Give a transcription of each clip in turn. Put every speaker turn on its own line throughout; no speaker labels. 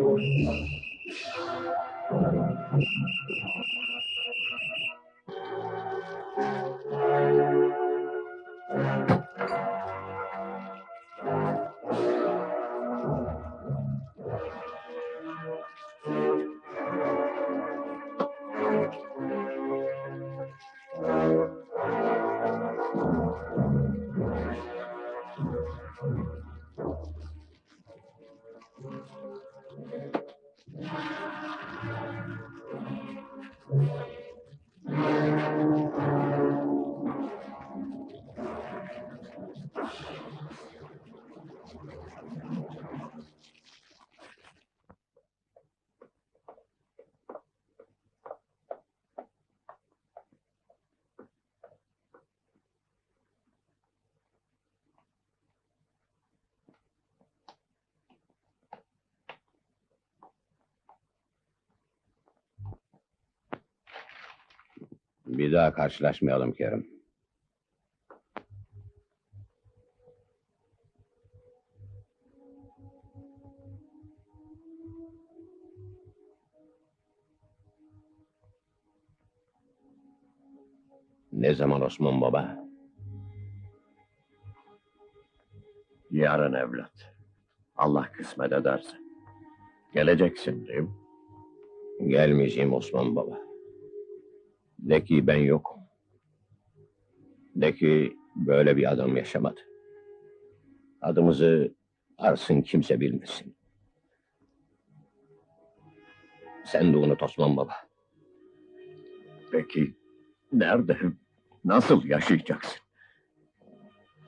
Thank you. Bir daha karşılaşmayalım Kerim. Ne zaman Osman Baba?
Yarın evlat. Allah kısmet ederse. Geleceksin değil mi?
Gelmeyeceğim Osman Baba. De ki ben yokum. De ki böyle bir adam yaşamadı. Adımızı arsın kimse bilmesin. Sen de unut Osman Baba.
Peki nerede? Nasıl yaşayacaksın?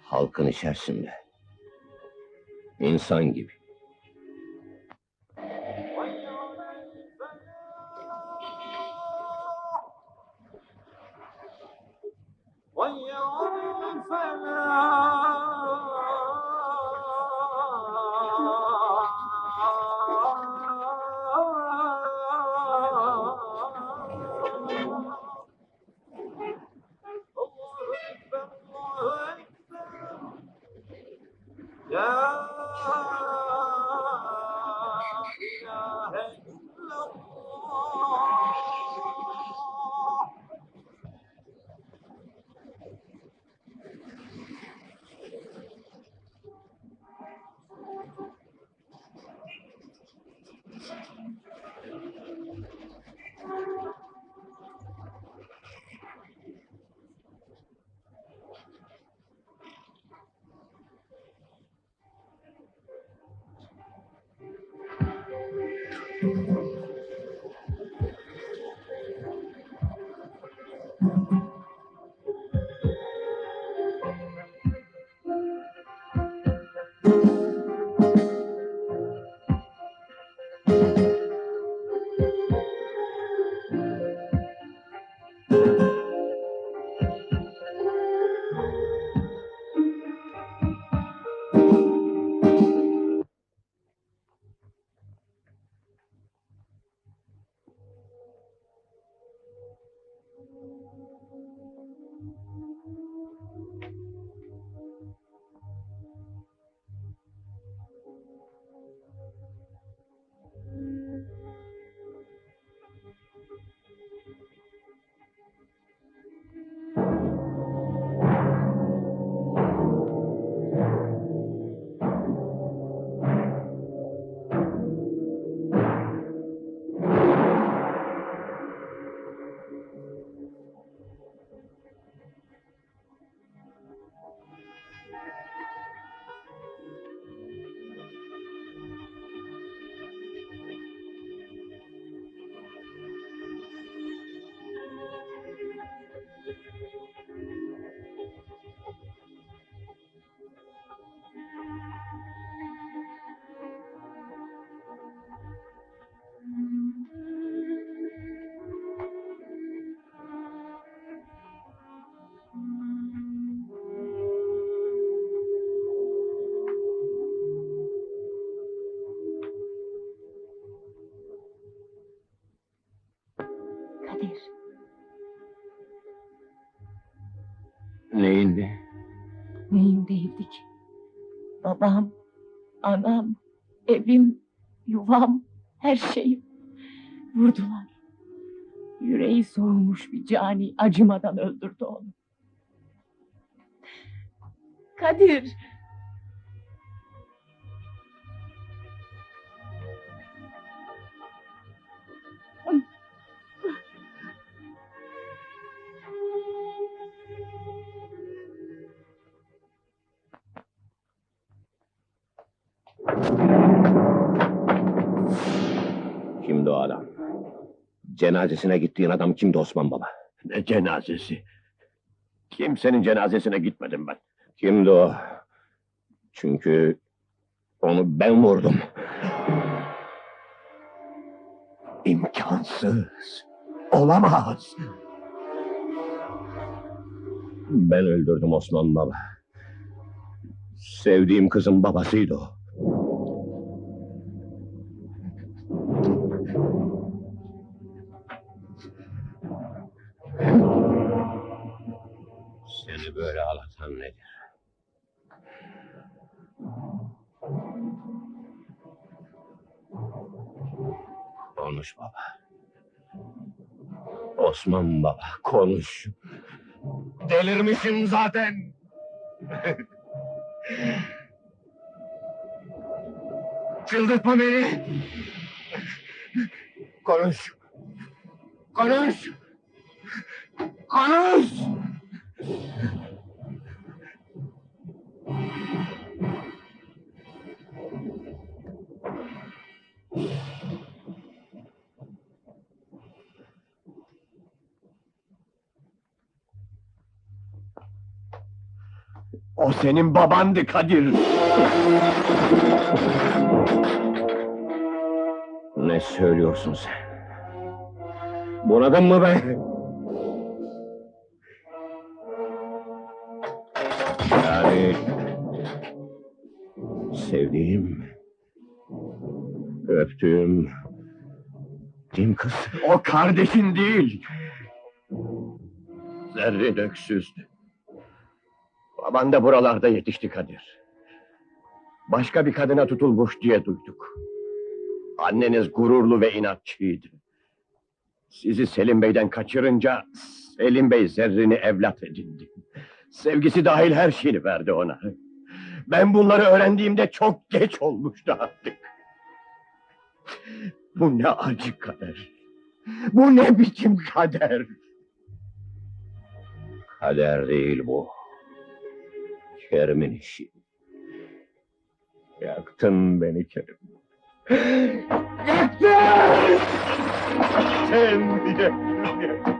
Halkın içerisinde. İnsan gibi.
sometimes. Babam, anam, evim, yuvam, Her şeyim. Vurdular. Yüreği soğumuş bir cani acımadan öldürdü onu. Kadir.
Kimdi o adam? Cenazesine gittiğin adam kimdi Osman Baba?
Ne cenazesi? Kimsenin cenazesine gitmedim ben.
Kimdi o? Çünkü onu ben vurdum.
İmkansız. Olamaz.
Ben öldürdüm Osman Baba. Sevdiğim kızın babasıydı o. Böyle ağlatan nedir? Konuş baba. Osman baba konuş. Delirmişim zaten. Çıldırtma beni. Konuş. Konuş. Konuş.
O senin babandı Kadir.
Ne söylüyorsun sen? Bunadın mı ben? Yani... Sevdiğim... Öptüğüm... Kim kız?
O kardeşin değil. Zerrin öksüzdü. Baban da buralarda yetişti Kadir. Başka bir kadına tutulmuş diye duyduk. Anneniz gururlu ve inatçıydı. Sizi Selim Bey'den kaçırınca Selim Bey Zerrin'i evlat edindi. Sevgisi dahil her şeyini verdi ona. Ben bunları öğrendiğimde çok geç olmuştu artık. Bu ne acı kader. Bu ne biçim kader.
Kader değil bu. Kerim'in işi. Yaktın beni Kerim.
Yaktın! Sen yaktın!